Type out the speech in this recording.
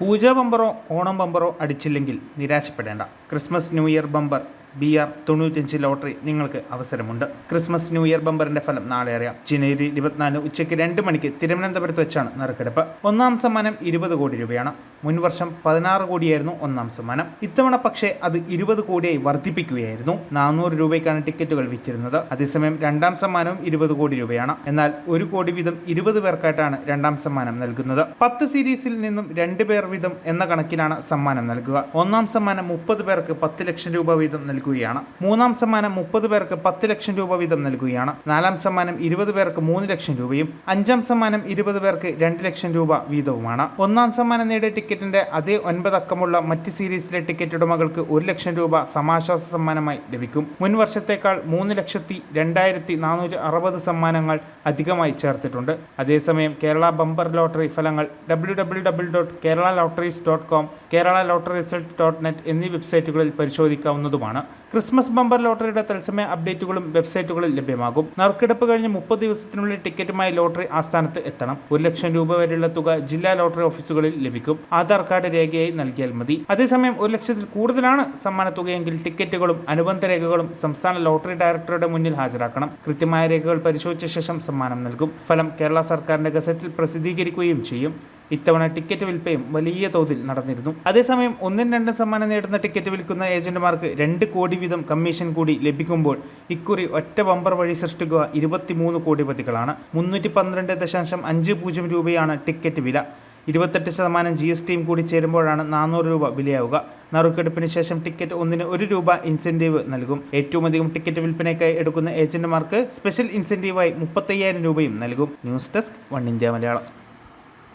പൂജാ ബമ്പറോ ഓണം ബമ്പറോ അടിച്ചില്ലെങ്കിൽ നിരാശപ്പെടേണ്ട. Christmas new year bumper. B R തൊണ്ണൂറ്റഞ്ച് ലോട്ടറി നിങ്ങൾക്ക് അവസരമുണ്ട്. ക്രിസ്മസ് ന്യൂ ഇയർ ബമ്പറിന്റെ ഫലം നാളെ അറിയാം. ജനുവരി ഇരുപത്തിനാല് ഉച്ചയ്ക്ക് രണ്ട് മണിക്ക് തിരുവനന്തപുരത്ത് വെച്ചാണ് നറുക്കെടുപ്പ്. ഒന്നാം സമ്മാനം ഇരുപത് കോടി രൂപയാണ്. മുൻവർഷം പതിനാറ് കോടിയായിരുന്നു ഒന്നാം സമ്മാനം. ഇത്തവണ പക്ഷേ അത് ഇരുപത് കോടിയായി വർദ്ധിപ്പിക്കുകയായിരുന്നു. നാനൂറ് രൂപയ്ക്കാണ് ടിക്കറ്റുകൾ വിറ്റിരുന്നത്. അതേസമയം രണ്ടാം സമ്മാനവും ഇരുപത് കോടി രൂപയാണ്. എന്നാൽ ഒരു കോടി വീതം ഇരുപത് പേർക്കായിട്ടാണ് രണ്ടാം സമ്മാനം നൽകുന്നത്. പത്ത് സീരീസിൽ നിന്നും രണ്ട് പേർ വീതം എന്ന കണക്കിലാണ് സമ്മാനം നൽകുക. ഒന്നാം സമ്മാനം മുപ്പത് പേർക്ക് പത്ത് ലക്ഷം രൂപ വീതം നൽകുകയാണ്. മൂന്നാം സമ്മാനം മുപ്പത് പേർക്ക് പത്ത് ലക്ഷം രൂപ വീതം നൽകുകയാണ്. നാലാം സമ്മാനം ഇരുപത് പേർക്ക് മൂന്ന് ലക്ഷം രൂപയും അഞ്ചാം സമ്മാനം ഇരുപത് പേർക്ക് രണ്ട് ലക്ഷം രൂപ വീതവുമാണ്. ഒന്നാം സമ്മാനം നേടിയ ടിക്കറ്റിന്റെ അതേ ഒൻപത് അക്കമുള്ള മറ്റ് സീരീസിലെ ടിക്കറ്റ് ഉടമകൾക്ക് ഒരു ലക്ഷം രൂപ സമാശ്വാസ സമ്മാനമായി ലഭിക്കും. മുൻ വർഷത്തേക്കാൾ മൂന്ന് ലക്ഷത്തി രണ്ടായിരത്തി നാനൂറ്റി അറുപത് സമ്മാനങ്ങൾ അധികമായി ചേർത്തിട്ടുണ്ട്. അതേസമയം കേരള ബമ്പർ ലോട്ടറി ഫലങ്ങൾ W W W dot Kerala lotteries dot com Kerala lottery result dot net എന്നീ വെബ്സൈറ്റുകളിൽ പരിശോധിക്കാവുന്നതുമാണ്. ക്രിസ്മസ് ബമ്പർ ലോട്ടറിയുടെ തത്സമയ അപ്ഡേറ്റുകളും വെബ്സൈറ്റുകളിൽ ലഭ്യമാകും. നറുക്കെടുപ്പ് കഴിഞ്ഞ് മുപ്പത് ദിവസത്തിനുള്ളിൽ ടിക്കറ്റുമായി ലോട്ടറി ആസ്ഥാനത്ത് എത്തണം. ഒരു ലക്ഷം രൂപ വരെയുള്ള തുക ജില്ലാ ലോട്ടറി ഓഫീസുകളിൽ ലഭിക്കും. ആധാർ കാർഡ് രേഖയായി നൽകിയാൽ മതി. അതേസമയം ഒരു ലക്ഷത്തിൽ കൂടുതലാണ് സമ്മാന തുകയെങ്കിൽ ടിക്കറ്റുകളും അനുബന്ധ രേഖകളും സംസ്ഥാന ലോട്ടറി ഡയറക്ടറുടെ മുന്നിൽ ഹാജരാക്കണം. കൃത്യമായ രേഖകൾ പരിശോധിച്ച ശേഷം സമ്മാനം നൽകും. ഫലം കേരള സർക്കാരിന്റെ ഗസറ്റിൽ പ്രസിദ്ധീകരിക്കുകയും ചെയ്യും. ഇത്തവണ ടിക്കറ്റ് വിൽപ്പയും വലിയ തോതിൽ നടന്നിരുന്നു. അതേസമയം ഒന്നും രണ്ടും സമ്മാനം നേടുന്ന ടിക്കറ്റ് വിൽക്കുന്ന ഏജന്റുമാർക്ക് രണ്ട് കോടി വീതം കമ്മീഷൻ കൂടി ലഭിക്കുമ്പോൾ ഇക്കുറി ഒറ്റ ബമ്പർ വഴി സൃഷ്ടിക്കുക ഇരുപത്തിമൂന്ന് കോടിപതികളാണ്. മുന്നൂറ്റി പന്ത്രണ്ട് ദശാംശം അഞ്ച് പൂജ്യം രൂപയാണ് ടിക്കറ്റ് വില. ഇരുപത്തെട്ട് ശതമാനം ജി എസ് ടിയും കൂടി ചേരുമ്പോഴാണ് നാനൂറ് രൂപ വിലയാവുക. നറുക്കെടുപ്പിന് ശേഷം ടിക്കറ്റ് ഒന്നിന് ഒരു രൂപ ഇൻസെന്റീവ് നൽകും. ഏറ്റവും അധികം ടിക്കറ്റ് വിൽപ്പനയ്ക്കായി എടുക്കുന്ന ഏജന്റുമാർക്ക് സ്പെഷ്യൽ ഇൻസെന്റീവായി മുപ്പത്തയ്യായിരം രൂപയും നൽകും. News desk one India Malayalam.